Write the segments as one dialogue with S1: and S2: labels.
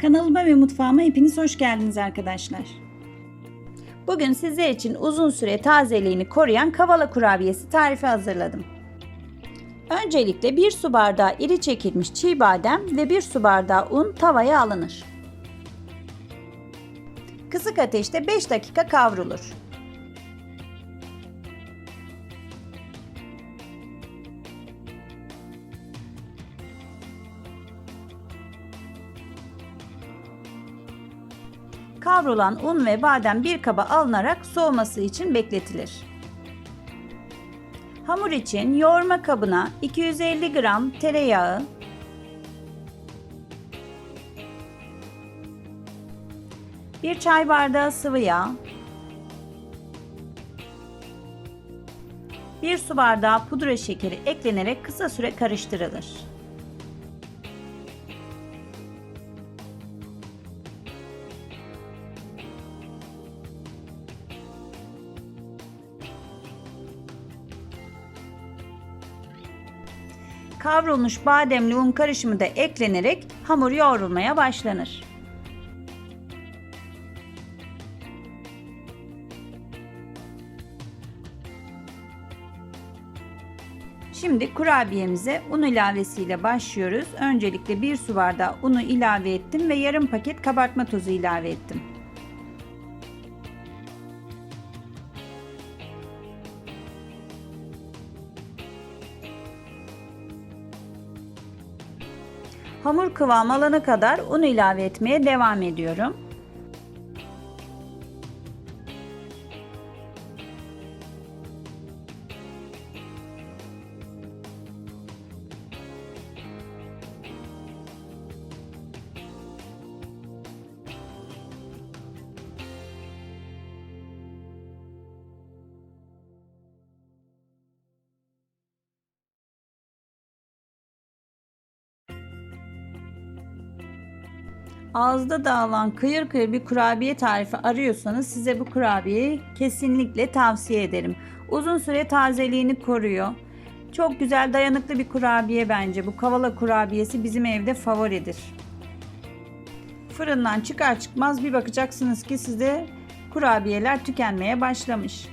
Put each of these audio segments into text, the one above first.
S1: Kanalıma ve mutfağıma hepiniz hoş geldiniz arkadaşlar. Bugün sizler için uzun süre tazeliğini koruyan kavala kurabiyesi tarifi hazırladım. Öncelikle 1 su bardağı iri çekilmiş çiğ badem ve 1 su bardağı un tavaya alınır. Kısık ateşte 5 dakika kavrulur. Kavrulan un ve badem bir kaba alınarak soğuması için bekletilir. Hamur için yoğurma kabına 250 gram tereyağı, bir çay bardağı sıvı yağ, bir su bardağı pudra şekeri eklenerek kısa süre karıştırılır. Kavrulmuş bademli un karışımı da eklenerek hamur yoğrulmaya başlanır. Şimdi kurabiyemize un ilavesiyle başlıyoruz. Öncelikle bir su bardağı unu ilave ettim ve yarım paket kabartma tozu ilave ettim. Hamur kıvam alana kadar un ilave etmeye devam ediyorum. Ağızda dağılan kıyır kıyır bir kurabiye tarifi arıyorsanız size bu kurabiyeyi kesinlikle tavsiye ederim. Uzun süre tazeliğini koruyor. Çok güzel dayanıklı bir kurabiye bence. Bu kavala kurabiyesi bizim evde favoridir. Fırından çıkar çıkmaz bir bakacaksınız ki sizde kurabiyeler tükenmeye başlamış.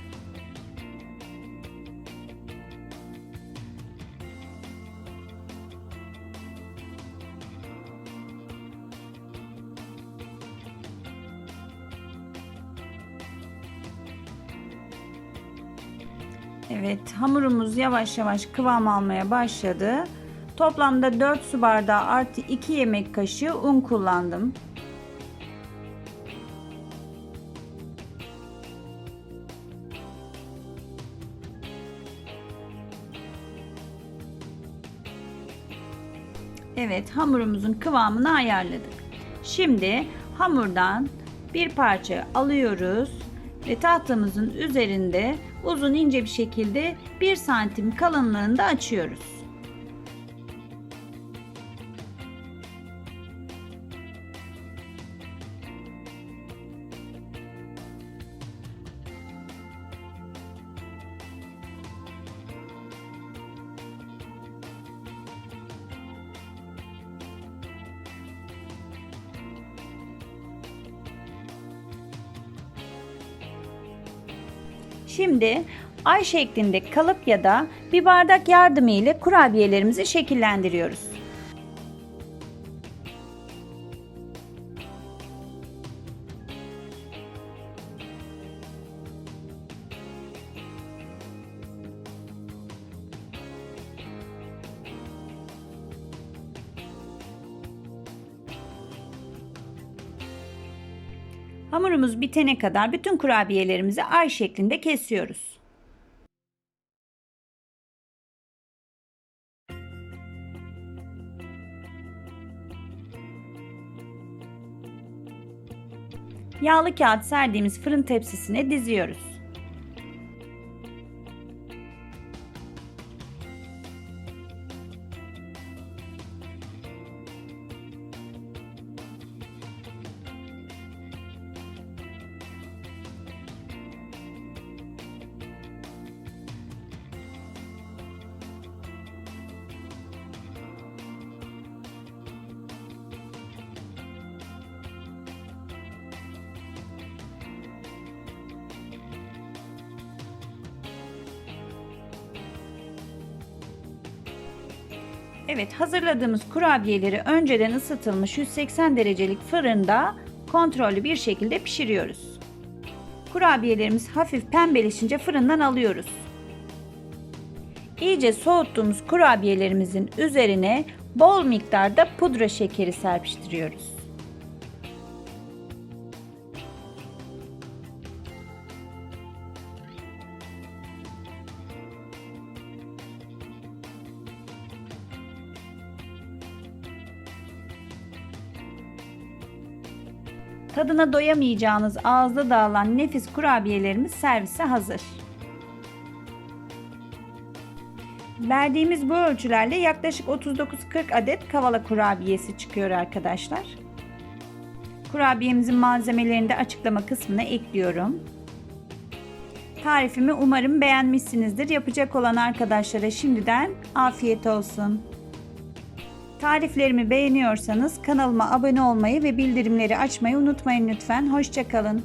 S1: Evet hamurumuz yavaş yavaş kıvam almaya başladı. Toplamda 4 su bardağı artı 2 yemek kaşığı un kullandım. Evet hamurumuzun kıvamını ayarladık. Şimdi hamurdan bir parça alıyoruz ve tahtamızın üzerinde uzun ince bir şekilde 1 santim kalınlığında açıyoruz. Şimdi ay şeklinde kalıp ya da bir bardak yardımı ile kurabiyelerimizi şekillendiriyoruz. Hamurumuz bitene kadar bütün kurabiyelerimizi ay şeklinde kesiyoruz. Yağlı kağıt serdiğimiz fırın tepsisine diziyoruz. Evet hazırladığımız kurabiyeleri önceden ısıtılmış 180 derecelik fırında kontrollü bir şekilde pişiriyoruz. Kurabiyelerimiz hafif pembeleşince fırından alıyoruz. İyice soğuttuğumuz kurabiyelerimizin üzerine bol miktarda pudra şekeri serpiştiriyoruz. Tadına doyamayacağınız ağızda dağılan nefis kurabiyelerimiz servise hazır. Verdiğimiz bu ölçülerle yaklaşık 39-40 adet kavala kurabiyesi çıkıyor arkadaşlar. Kurabiyemizin malzemelerini de açıklama kısmına ekliyorum. Tarifimi umarım beğenmişsinizdir. Yapacak olan arkadaşlara şimdiden afiyet olsun. Tariflerimi beğeniyorsanız kanalıma abone olmayı ve bildirimleri açmayı unutmayın lütfen. Hoşçakalın.